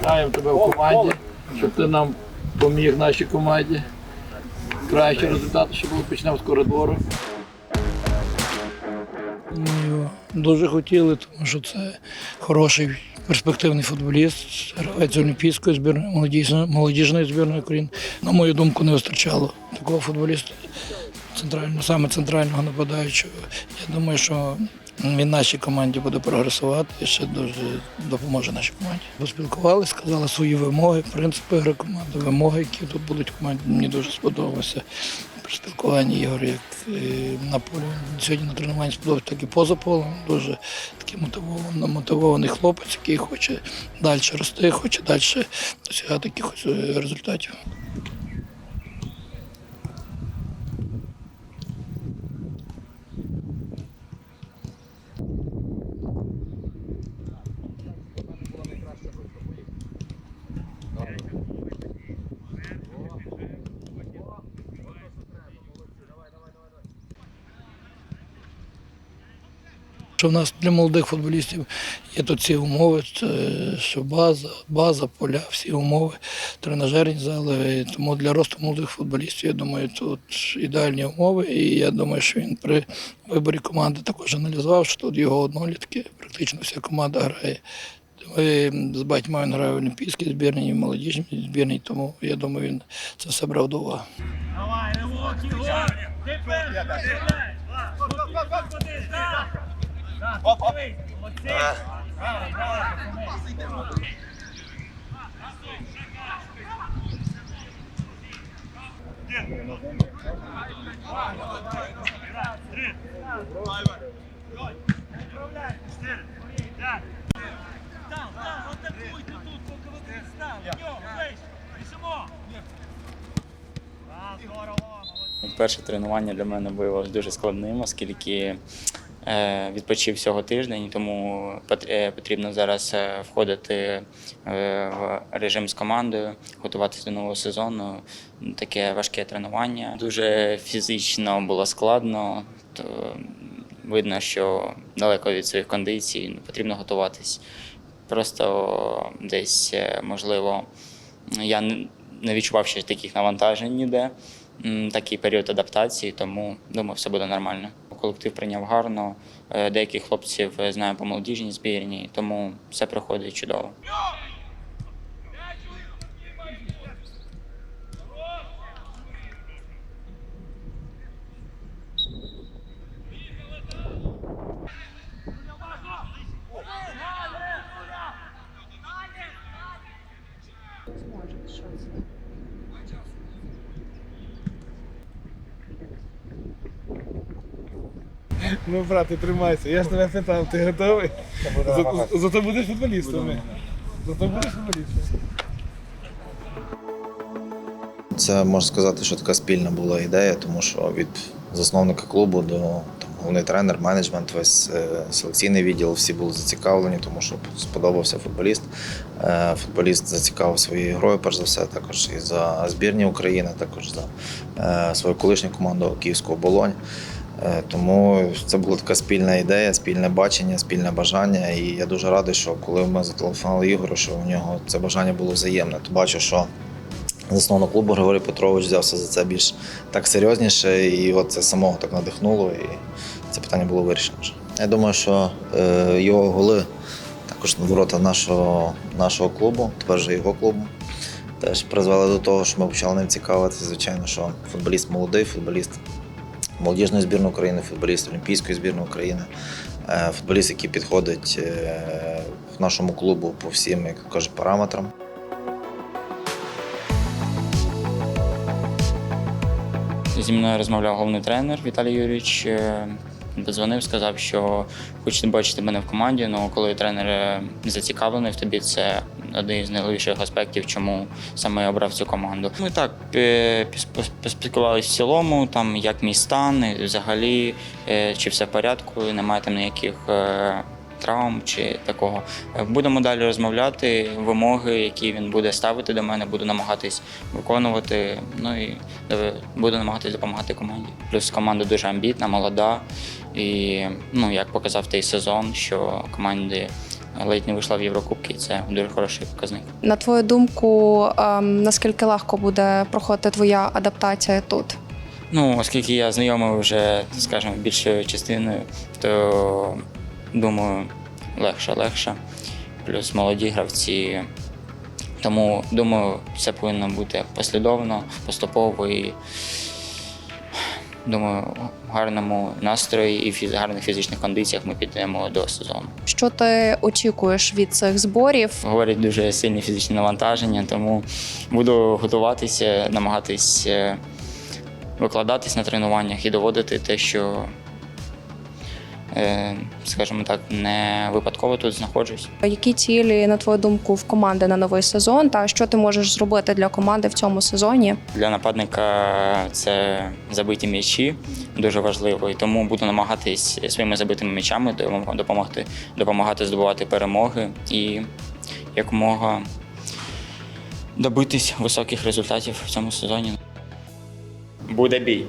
Вітаємо тебе в команді, щоб ти нам поміг нашій команді. Кращі результати, щоб почнемо з коридору. Ми його дуже хотіли, тому що це хороший перспективний футболіст, гравець Олімпійської збірної, молодіжної, молодіжної збірної України. На мою думку, не вистачало такого футболіста, центрального, саме центрального нападаючого. Я думаю, що він нашій команді буде прогресувати і ще дуже допоможе нашій команді. Поспілкувалися, сказали свої вимоги, принципи гри команди, вимоги, які тут будуть в команді. Мені дуже сподобалося при спілкуванні Ігор, як е, на полі сьогодні на тренуванні сподобався, так і поза полем. Дуже такий мотивований, мотивований хлопець, який хоче далі рости, хоче далі досягати якихось е, результатів. Що в нас для молодих футболістів є тут ці умови, що база, база, поля, всі умови, тренажерні зали. Тому для росту молодих футболістів, я думаю, тут ідеальні умови. І я думаю, що він при виборі команди також аналізував, що тут його однолітки, практично вся команда грає. З батьма він грає в олімпійській збірній, і в молодіжній збірній, тому я думаю, він це все брав до уваги. Давай! Ти там, атакуйте тут, поки здорово, молодці. Перше тренування для мене виявилось дуже складним, оскільки відпочив всього тиждень, тому е, потрібно зараз е, входити е, в режим з командою, готуватися до нового сезону. Таке важке тренування. Дуже фізично було складно. То видно, що далеко від своїх кондицій потрібно готуватись. Просто десь, е, можливо, я не відчував ще таких навантажень ніде. Такий період адаптації, тому думаю, все буде нормально. Колектив прийняв гарно. е, Деяких хлопців е, знаю по молодіжній збірні, тому все проходить чудово. Ну, брат, ти тримайся. Я ж тебе питав, ти готовий? За- Зато будеш футболістом. Зато будеш футболістом. Це можна сказати, що така спільна була ідея, тому що від засновника клубу до там, головний тренер, менеджмент, весь е, селекційний відділ, всі були зацікавлені, тому що сподобався футболіст. Е, Футболіст зацікавив своєю грою, перш за все, також і за збірні України, також за е, свою колишню команду Київського Болонь. Е, Тому це була така спільна ідея, спільне бачення, спільне бажання. І я дуже радий, що коли ми зателефонували Ігорю, що у нього це бажання було взаємне. То бачу, що засновник клубу Григорій Петрович взявся за це більш так серйозніше, і от це самого так надихнуло, і це питання було вирішено. Я думаю, що е, його голи також ворота нашого, нашого клубу, тепер вже його клубу. Теж призвели до того, що ми почали ним цікавитися. Звичайно, що футболіст молодий, футболіст молодіжної збірної України, футболіст Олімпійської збірної України, е, футболіст, який підходить е, в нашому клубу по всім, як кажуть, параметрам. Зі мною розмовляв головний тренер Віталій Юрійович. Е, сказав, що хоче бачити мене в команді. Ну коли тренер е, зацікавлений в тобі, це один з найголовніших аспектів, чому саме я обрав цю команду. Ми так е, пос- поспілкувалися в цілому, там як мій стан, взагалі, е, чи все в порядку, немає там ніяких. Е, Травм чи такого. Е, Будемо далі розмовляти. Вимоги, які він буде ставити до мене, буду намагатись виконувати. Ну і е, буду намагатись допомагати команді. Плюс команда дуже амбітна, молода. І ну, як показав той сезон, що команді ледь не вийшла в Єврокубки, і це дуже хороший показник. На твою думку, ем, наскільки легко буде проходити твоя адаптація тут? Ну, оскільки я знайомий вже, скажімо, більшою частиною, то думаю, легше, легше. Плюс молоді гравці. Тому думаю, все повинно бути послідовно, поступово і думаю, в гарному настрої і в гарних фізичних кондиціях ми підемо до сезону. Що ти очікуєш від цих зборів? Говорять дуже сильні фізичні навантаження, тому буду готуватися, намагатись е, викладатись на тренуваннях і доводити те, що, скажімо так, не випадково тут знаходжусь. Які цілі, на твою думку, в команди на новий сезон? Та що ти можеш зробити для команди в цьому сезоні? Для нападника це забиті м'ячі дуже важливо, і тому буду намагатись своїми забитими м'ячами допом- допомогти, допомагати здобувати перемоги і якомога добитись високих результатів в цьому сезоні. Буде бій.